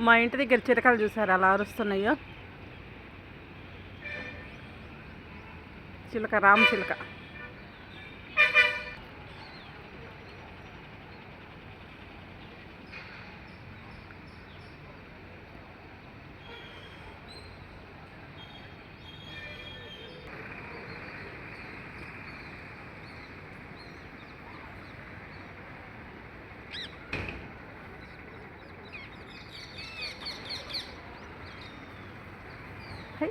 మా ఇంటి దగ్గర చిరకలు చూసారు? అలా అరుస్తున్నాయో? చిలక రామ్ చిలక. హై,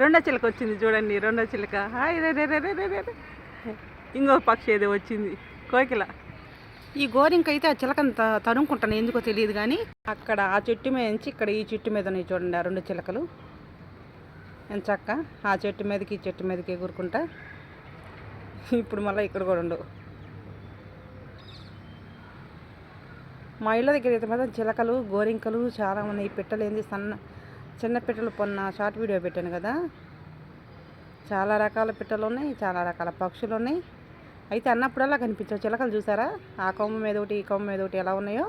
రెండో చిలక వచ్చింది చూడండి రెండో చిలక. హాయ్ రే రే రే రే రే రే ఇంకో పక్షి ఏదో వచ్చింది. కోకిల. ఈ గోరింక అయితే ఆ చిలకను త తనుకుంటాను ఎందుకో తెలియదు కానీ అక్కడ ఆ చెట్టు మీద నుంచి ఇక్కడ ఈ చెట్టు మీద ఉన్నాయి చూడండి ఆ రెండు చిలకలు. ఎంత చక్క. ఆ చెట్టు మీదకి ఈ చెట్టు మీదకి ఎగురుకుంటా. ఇప్పుడు మళ్ళీ ఇక్కడ కూడా ఉండవు మా ఇళ్ళ దగ్గర అయితే మాత్రం చిలకలు గోరింకలు చాలా ఉన్నాయి. పెట్టలేంది సన్న చిన్న పిట్టలు పొన్న షార్ట్ వీడియో పెట్టాను కదా. చాలా రకాల పిట్టలు ఉన్నాయి చాలా రకాల పక్షులు ఉన్నాయి. అయితే అన్నప్పుడల్లా కనిపించవు చిలకలు చూసారా? ఆ కొమ్మ మీద ఒకటి ఈ కొమ్మ మీద ఒకటి ఎలా ఉన్నాయో.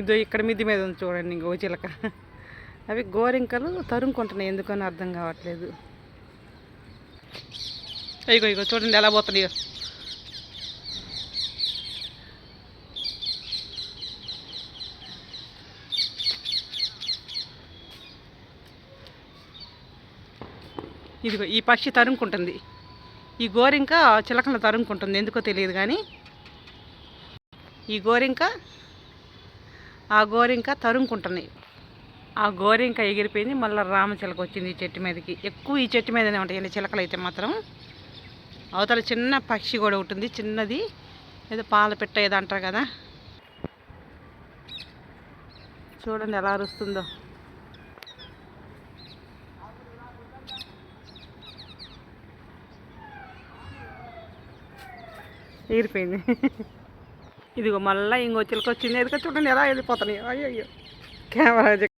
ఇదో ఇక్కడ మిద్ది మీద ఉంది చూడండి ఇంకో చిలక. అవి గోరింకలు తరుముకుంటున్నాయి ఎందుకని అర్థం కావట్లేదు. ఇగో ఇగో చూడండి ఎలా పోతున్నాయో. ఇదిగో ఈ పక్షి తరుముకుంటుంది. ఈ గోరింక చిలకలను తరుముకుంటుంది. ఎందుకో తెలియదు కానీ ఈ గోరింక ఆ గోరింక తరుముకుంటున్నాయి ఆ గోరింక ఎగిరిపోయింది. మళ్ళీ రామచిలక వచ్చింది ఈ చెట్టు మీదకి. ఎక్కువ ఈ చెట్టు మీదనే ఉంటాయి. చిలకలు అయితే మాత్రం అవతల చిన్న పక్షి కూడా ఉంటుంది. చిన్నది. ఏదో పాల పెట్ట ఏదో అంటారు కదా. చూడండి ఎలా అరుస్తుందో. ఎగిరిపోయింది ఇదిగో మళ్ళీ ఇంకో చిలక వచ్చింది. ఎదుక చూడండి ఎలా వెళ్ళిపోతున్నాయి. అయ్యో అయ్యో కెమెరా